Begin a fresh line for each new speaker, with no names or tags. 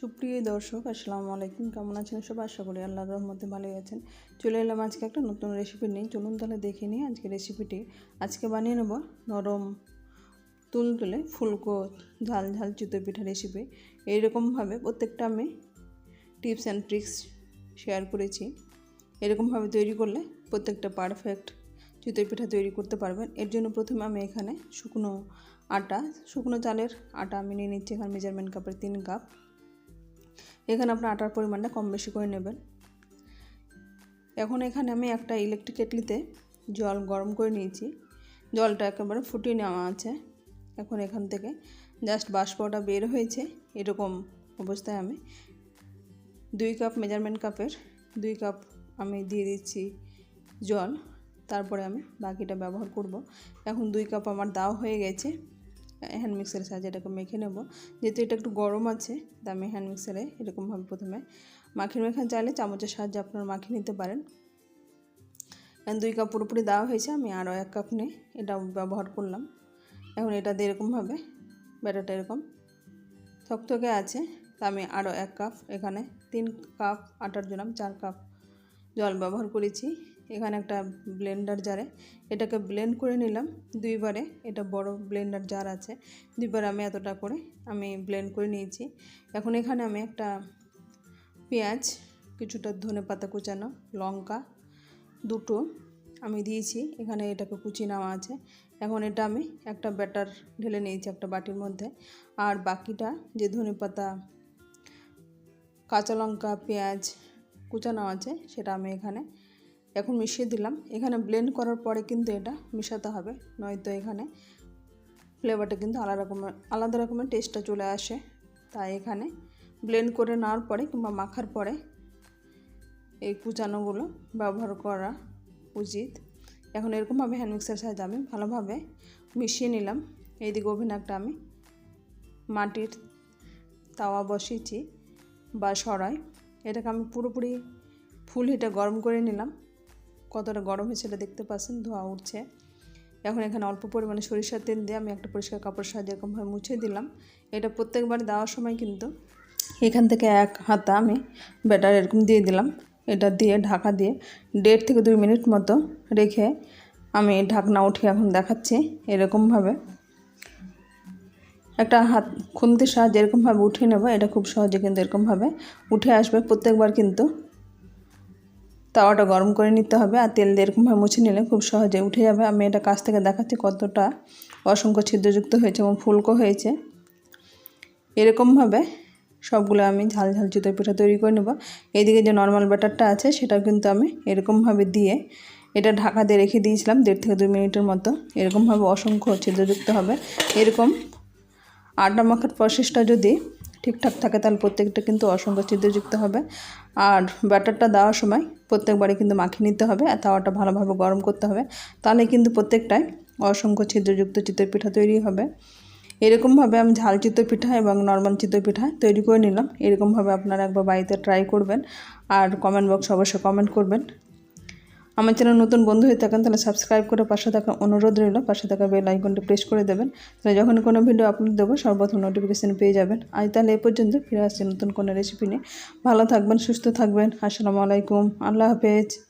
সুপ্রিয় দর্শক, আসসালামু আলাইকুম। কেমন আছেন সব আশা করি আল্লাহর রহমতে ভালোই আছেন। চলে এলাম আজকে একটা নতুন রেসিপি নিয়ে। চলুন তাহলে দেখে নিই আজকে রেসিপিটি আজকে বানিয়ে নেব নরম তুলতুলে ফুলকো ঝাল ঝাল চিতই পিঠা রেসিপি এইরকমভাবে প্রত্যেকটা আমি টিপস অ্যান্ড ট্রিক্স শেয়ার করেছি। এরকমভাবে তৈরি করলে প্রত্যেকটা পারফেক্ট চিতই পিঠা তৈরি করতে পারবেন। এর জন্য প্রথমে আমি এখানে শুকনো আটা, শুকনো চালের আটা আমি নিয়ে নিচ্ছি। এখানে মেজারমেন্ট কাপের তিন কাপ এখানে আপনার আটার পরিমাণটা কম বেশি করে নেবেন। এখন এখানে আমি একটা ইলেকট্রিক কেটলিতে জল গরম করে নিয়েছি। জলটা একেবারে ফুটিয়ে নেওয়া আছে। এখন এখান থেকে জাস্ট বাষ্পটা বের হয়েছে, এরকম অবস্থায় আমি দুই কাপ মেজারমেন্ট কাপের দুই কাপ আমি দিয়ে দিচ্ছি জল। তারপরে আমি বাকিটা ব্যবহার করব। এখন দুই কাপ আমার দাও হয়ে গেছে। হ্যান্ড মিক্সারের সাহায্যে এটাকে মেখে নেব। যেহেতু এটা একটু গরম আছে, তা আমি হ্যান্ড মিক্সারে এরকমভাবে প্রথমে মাখিয়ে মেখান চাইলে চামচের সাহায্যে আপনারা মাখিয়ে নিতে পারেন। দুই কাপ পুরোপুরি দেওয়া হয়েছে, আমি আরও এক কাপ নিয়ে এটা ব্যবহার করলাম। এখন এটা দিয়ে এরকমভাবে, ব্যাটারটা এরকম থকথকে আছে, তা আমি আরও এক কাপ এখানে তিন কাপ আটার জন্য চার কাপ জল ব্যবহার করেছি। এখানে একটা ব্লেন্ডার জারে। এটাকে ব্লেন্ড করে নিলাম দুইবারে। এটা বড় ব্লেন্ডার জার আছে। দুইবার আমি এতটা করে আমি ব্লেন্ড করে নিয়েছি। এখন এখানে আমি একটা পেঁয়াজ, কিছুটা ধনে পাতা কুচানো লঙ্কা দুটো আমি দিয়েছি। এখানে এটাকে কুচি নেওয়া আছে। এখন এটা আমি একটা ব্যাটার ঢেলে নিয়েছি একটা বাটির মধ্যে। আর বাকিটা যে ধনে পাতা কাঁচা লঙ্কা, পেঁয়াজ কুচানো আছে, সেটা আমি এখানে এখন মিশিয়ে দিলাম। এখানে ব্লেন্ড করার পরে কিন্তু এটা মেশাতে হবে। নয়তো এখানে ফ্লেভারটা কিন্তু আলাদা রকমের আলাদা রকমের টেস্টটা চলে আসে। তাই এখানে ব্লেন্ড করে নেওয়ার পরে কিংবা মাখার পরে এই কুচানোগুলো ব্যবহার করা উচিত। এখন এরকমভাবে হ্যান্ড মিক্সার সাহায্যে আমি ভালোভাবে মিশিয়ে নিলাম। এইদিকে ওভেন একটা আমি মাটির তাওয়া বসিয়েছি বা সরাই। এটাকে আমি পুরোপুরি ফুল হিটে গরম করে নিলাম। কতটা গরম হয়েছে সেটা দেখতে পাচ্ছেন, ধোয়া উঠছে। এখন এখানে অল্প পরিমাণে সরিষার তেল দিয়ে আমি একটা পরিষ্কার কাপড় সাহায্যে এরকমভাবে মুছে দিলাম। এটা প্রত্যেকবার দেওয়ার সময় কিন্তু এখান থেকে এক হাতা আমি ব্যাটার এরকম দিয়ে দিলাম। এটা দিয়ে ঢাকা দিয়ে দেড় থেকে দুই মিনিট মতো রেখে আমি ঢাকনা উঠে এখন দেখাচ্ছি এরকমভাবে। একটা হাত খুন্তির সাহায্যে এরকমভাবে উঠিয়ে নেব, এটা খুব সহজে কিন্তু এরকমভাবে উঠে আসবে। প্রত্যেকবার কিন্তু তাওয়াটা গরম করে নিতে হবে আর তেল দিয়ে এরকমভাবে মুছে নিলে খুব সহজে উঠে যাবে। আমি এটা কাছ থেকে দেখাচ্ছি কতটা অসংখ্য ছিদ্রযুক্ত হয়েছে এবং ফুলকো হয়েছে। এরকমভাবে সবগুলো আমি ঝাল ঝাল চিতই পিঠা তৈরি করে নেব। এইদিকে যে নর্মাল ব্যাটারটা আছে সেটা কিন্তু আমি এরকমভাবে দিয়ে এটা ঢাকা দিয়ে রেখে দিয়েছিলাম দেড় থেকে দুই মিনিটের মতো। এরকমভাবে অসংখ্য ছিদ্রযুক্ত হবে। এরকম আটা মাখার প্রসেসটা যদি ঠিকঠাক থাকে, তাহলে প্রত্যেকটা কিন্তু অসংখ্য ছিদ্রযুক্ত হবে। আর ব্যাটারটা দেওয়ার সময় প্রত্যেকবারে কিন্তু মাখিয়ে নিতে হবে আর তাওয়াটা ভালোভাবে গরম করতে হবে। তাহলে কিন্তু প্রত্যেকটাই অসংখ্য ছিদ্রযুক্ত চিতই পিঠা তৈরি হবে। এরকমভাবে আমি ঝাল চিতই পিঠা এবং নর্মাল চিতই পিঠা তৈরি করে নিলাম। এরকমভাবে আপনারা একবার বাড়িতে ট্রাই করবেন। আর কমেন্ট বক্স অবশ্যই কমেন্ট করবেন। আমার চ্যানেল নতুন বন্ধু হয়ে থাকেন, তাহলে সাবস্ক্রাইব করে পাশে থাকা অনুরোধ রইল। পাশে থাকা বেল আইকনটি প্রেস করে দেবেন। তাহলে যখন কোনো ভিডিও আপলোড দেবো, সর্বপ্রথম নোটিফিকেশান পেয়ে যাবেন। আজ তাহলে এ পর্যন্ত ফিরে আসছি নতুন কোনো রেসিপি নিয়ে। ভালো থাকবেন, সুস্থ থাকবেন। আসসালামু আলাইকুম। আল্লাহ হাফেজ।